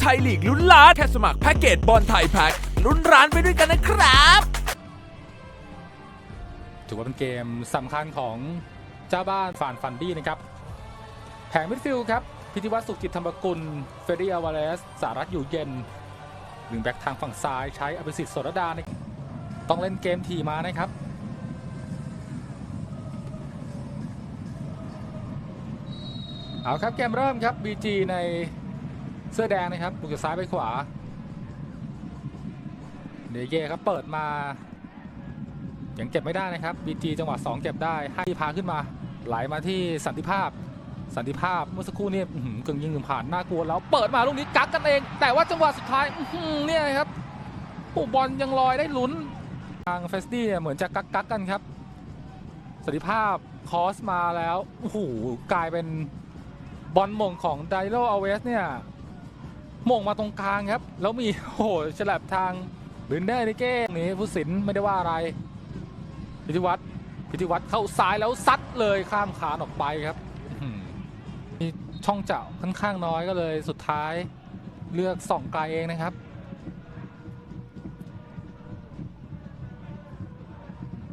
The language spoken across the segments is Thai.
ไทยลีกลุ้นล้านแค่สมัครแพ็กเกจบอลไทยแพ็กลุ้นร้านไปด้วยกันนะครับ ถือว่าเป็นเกมสำคัญของเจ้าบ้านฟานฟันดี้นะครับ แผงมิดฟิลด์ครับ พิธีวัฒน์สุขจิตธรรมกุล เฟรดี้อาวาเลส สารัตอยู่เย็นหนึ่งแบ็กทางฝั่งซ้ายใช้อภิสิทธิ์สรดา ต้องเล่นเกมทีมานะครับเอาครับเกมเริ่มครับ BG ใน เสื้อแดงนะครับบุกจากซ้ายไปขวา เดเย่ครับเปิดมายังเก็บไม่ได้นะครับ BG จังหวะ2เก็บได้ให้พาขึ้นมา ไหลมาที่สันติภาพ สันติภาพเมื่อสักครู่นี้หือกึ่งยิงกึ่งผ่านน่ากลัวแล้วเปิดมาลูกนี้กักกันเอง แต่ว่าจังหวะสุดท้ายเนี่ยครับผู้บอลยังลอยได้ลุ้นทางเฟสตี้เนี่ยเหมือนจะกักกักกันครับสันติภาพคอสมาแล้วโอ้โหกลายเป็นบอลมงของไดโ o อเวสเนี่ย มงมาตรงกลางครับ แล้วมีโอ้โหฉลับทางลินเดอร์นิเก้งนี้ผู้สินไม่ได้ว่าอะไร พิธีวัตรพิธีวัตรเข้าซ้ายแล้วซัดเลยข้ามขานออกไปครับมีช่องเจาะค่อนข้างน้อยก็เลยสุดท้ายเลือกส่องไกลเองนะครับ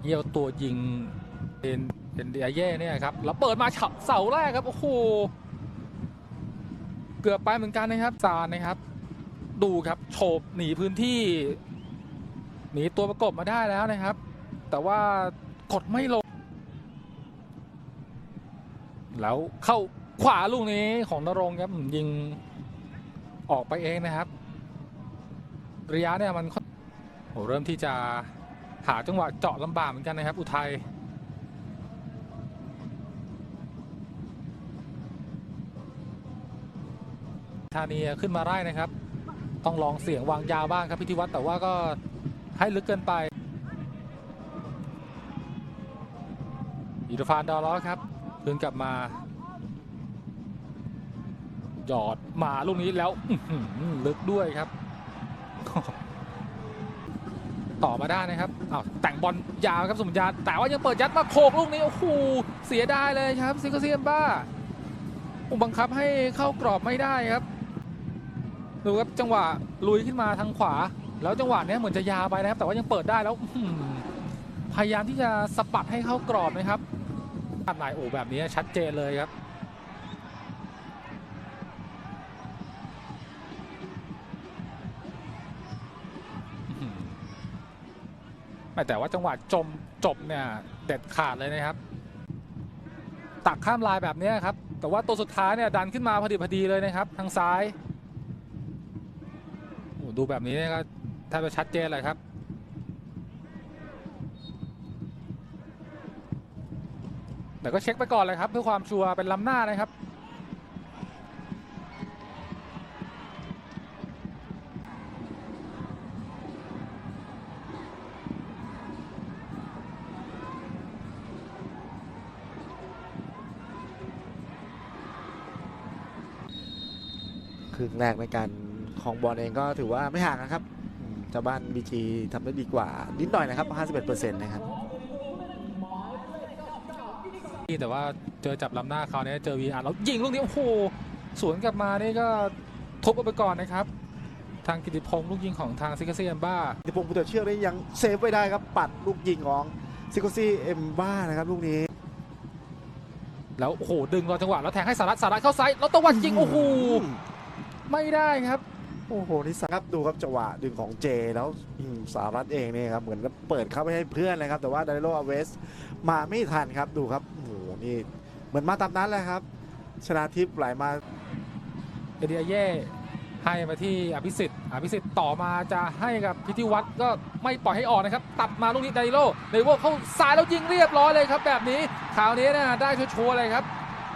เยี่ยวตัวยิงเป็นเป็นเดียเย่เนี่ยครับแล้วเปิดมาเฉาเสาแรกครับโอ้โห เกือบไปเหมือนกันนะครับซานนะครับ ดูครับโฉบหนีพื้นที่ หนีตัวประกบมาได้แล้วนะครับ แต่ว่ากดไม่ลง แล้วเข้าขวาลูกนี้ของนรงครับยิงออกไปเองนะครับ ระยะเนี่ยมันค่อนโอ้เริ่มที่จะหาจังหวะเจาะลำบากเหมือนกันนะครับ อุทัย ธานีขึ้นมาไล่นะครับ ต้องลองเสียงวางยาวบ้างครับพิธีวัตรแต่ว่าก็ให้ลึกเกินไปอิรฟานดอลล้อครับคืนกลับมาหยอดมาลูกนี้แล้วลึกด้วยครับ ต่อมาได้นะครับอ้าวแต่งบอลยาวครับสมญญาแต่ว่ายังเปิดยัดมาโขกลูกนี้โอ้โหเสียดายเลยครับซิโกเซียมบ้าอุบังคับให้เข้ากรอบไม่ได้ครับ ดูครับจังหวะลุยขึ้นมาทางขวา แล้วจังหวะนี้เหมือนจะยาวไปนะครับ แต่ว่ายังเปิดได้แล้วพยายามที่จะสปัดให้เข้ากรอบนะครับขนาดโอ้แบบนี้ชัดเจนเลยครับแต่ว่าจังหวะจมจบเนี่ยเด็ดขาดเลยนะครับ ตักข้ามลายแบบนี้ครับ แต่ว่าตัวสุดท้ายเนี่ยดันขึ้นมาพอดีพอดีเลยนะครับ ทางซ้าย ดูแบบนี้นี่ก็แทบจะชัดเจนเลยครับ แต่ก็เช็คไปก่อนเลยครับ เพื่อความชัวร์เป็นล้ำหน้านะครับ ครึ่งแรกในการ ของบอลเองก็ถือว่าไม่ห่างนะครับอืมเจ้าบ้านบีจีทำได้ดีกว่า นิดหน่อยนะครับ 51%นะครับแต่ว่าเจอจับลำหน้าเขาวเนี่ยเจอ VR แล้วยิงลูกนี้โอ้โหสวนกลับมานี่ก็ทุบเอาไปก่อนนะครับ ทางกิติพงศ์ลูกยิงของทางซิกาเซียมบ้าทิพงศ์พุทธเชือกได้ยังเซฟไว้ได้ครับปัดลูกยิงของซิโกซี่เอ็มบ้านะครับลูกนี้ แล้วโอ้โหดึงรอจังหวะแล้วแทงให้สารัตสารัตเข้าไซส์แล้วตะวันยิงโอ้โหไม่ได้ครับ โอ้โหนี่สัครับดูครับจังหวะดึงของเจแล้วสารัตเองเนี่ยครับเหมือนกับเปิดเข้าไปให้เพื่อนเลยครับแต่ว่าดาริโลอาเวสมาไม่ทันครับดูครับโอ้โหนี่เหมือนมาตามนั้นแหละครับ ชนะทิพย์ไหลมาเอเดียเย่ให้มาที่อภิสิทธิ์ อภิสิทธิ์ต่อมาจะให้กับพิธีวัตรก็ไม่ปล่อยให้ออกนะครับ ตัดมาลูกนี้ไดโลเดโวเข้าซ้ายแล้วยิงเรียบร้อยเลยครับ แบบนี้คราวนี้นะได้ชัวร์เลยครับ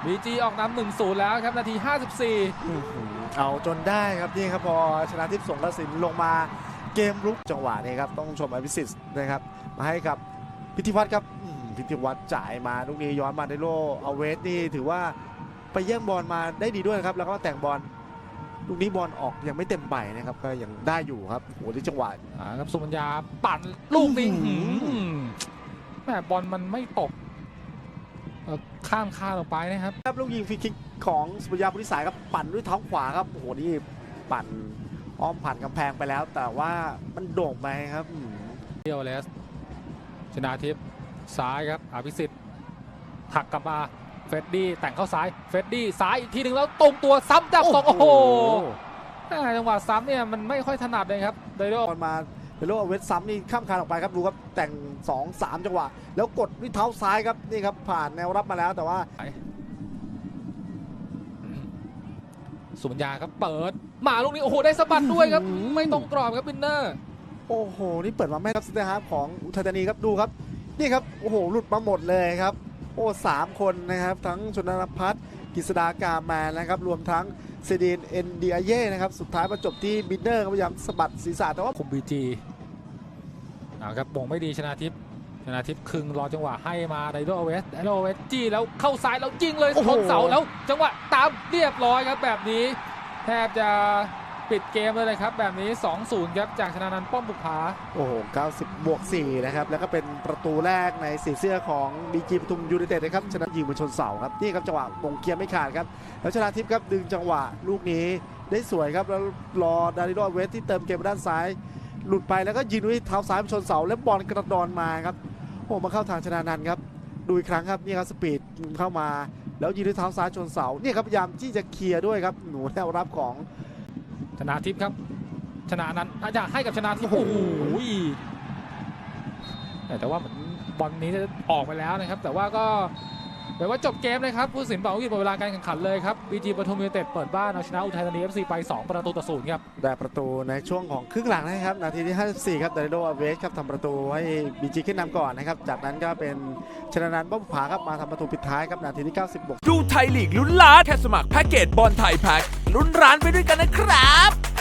บีจีออกนำหนึ่งศูนย์แล้วครับ นาที 54อื้อหือ เอาจนได้ครับนี่ครับพอชนะทิพย์สงกระสินลงมาเกมรุกจังหวะนี้ครับต้องชมอภิสิทธิ์นะครับ มาให้กับพิธีวัตรครับอืมพิธีวัตรจ่ายมาลูกนี้ย้อนมาในโลเอาเวสนี่ถือว่าไปแย่งบอลมาได้ดีด้วยครับ แล้วก็แต่งบอลลูกนี้บอลออกยังไม่เต็มใบนะครับ ก็ยังได้อยู่ครับโอ้โหที่จังหวะอ่าครับสุมัญญาปั่นลูกนี้อื้อหืหือมแม่บอลมันไม่ตกเอ่อ ข้ามคานออกไปนะครับครับลูกยิงฟรีคิกของสุริยาบุริสายครับปั่นด้วยเท้าขวาครับโอ้โหนี่ปั่นอ้อมผ่านกำแพงไปแล้ว แต่ว่ามันโด่งไปครับอืมเดียวเลสชนาทิพย์ซ้ายครับอภิสิทธิ์หักกลับมาเฟรดดี้แต่งเข้าซ้ายเฟรดดี้ซ้ายอีกทีหนึ่งแล้วตรงตัวซ้ำจับสองโอ้โหแม่จังหวะซ้ำเนี่ยมันไม่ค่อยถนัดเลยครับโดยรวมบอลมา เดโลเอาเวสซ้ำนี่ข้ามคานออกไปครับดูครับแต่ง 2 3 จังหวะ แล้วกดด้วยเท้าซ้ายครับนี่ครับผ่านแนวรับมาแล้วแต่ว่าสุบัญญาครับเปิดมาลูกนี้โอ้โหได้สะบัดด้วยครับไม่ตรงกรอบครับวินเนอร์ โอ้โหนี่เปิดมาไม่ครับสเตฮาร์ฟของอุทัยธานีครับดูครับนี่ครับโอ้โหหลุดมาหมดเลยครับ โอ้สามคนนะครับ ทั้งชนนพัฒน์กฤษดากาแมนนะครับ รวมทั้ง เซดีนเอ็นดีอาเย่นะครับ สุดท้ายมาจบที่บินเนอร์ก็พยายามสะบัดศีรษะแต่ว่าคุมบีจีเอาครับบ่งไม่ดีชนะทิพย์ชนะทิพย์คึงรอจังหวะให้มาไดโดเวสไดโดเวสจี้แล้วเข้าซ้ายแล้วยิงเลยโอ้โหชนเสาแล้ว จังหวะตามเรียบร้อยครับแบบนี้ แทบจะ ปิดเกมเลยเลยครับ แบบนี้ 2-0 ครับ จากชนะนันท์ป้อมบุกผา โอ้โห 90 บวก 4 นะครับ แล้วก็เป็นประตูแรกในสีเสื้อของบีจีปทุมยูไนเต็ดนะครับ ชนะยิงบนชนเสาครับ นี่ครับจังหวะมงเกียร์ไม่ขาดครับ แล้วชนะทิพย์ครับดึงจังหวะลูกนี้ได้สวยครับ แล้วรอดาริโดเวสที่เติมเกมด้านซ้าย หลุดไปแล้วก็ยิงด้วยเท้าซ้ายบนชนเสา แล้วบอลกระดอนมาครับ โอ้มาเข้าทางชนะนันท์ครับ ดูอีกครั้งครับ นี่ครับสปีดเข้ามา แล้วยิงด้วยเท้าซ้ายชนเสาเนี่ยครับพยายามที่จะเคลียร์ด้วยครับ หนูแนวรับของ นะทิพย์ครับ ชนะนั้นอาจจะให้กับชนะทิพย์โอ้โอ้โหโหแต่ว่าเหมือนบอลนี้จะออกไปแล้วนะครับ แต่ว่าก็ แปลว่าจบเกมเลยครับผู้สินเป่าหยุดหมดเวลาการแข่งขันเลยครับบีจีปทุมยูไนเต็ดเปิดบ้านเอาชนะอุทัยธานีเอฟซีไป 2 ประตูต่อศูนย์ครับได้ประตูในช่วงของครึ่งหลังนะครับ นาทีที่ 54 ครับดาริโดอาเวสครับทำประตูให้บีจีขึ้นนำก่อนนะครับ จากนั้นก็เป็นชนะนันท์ป้อมผาครับมาทำประตูปิดท้ายครับนาทีที่90บวกดูไทยลีกลุ้นล้านแค่สมัครแพ็กเกจบอลไทยแพ็กลุ้นร้านไปด้วยกันนะครับ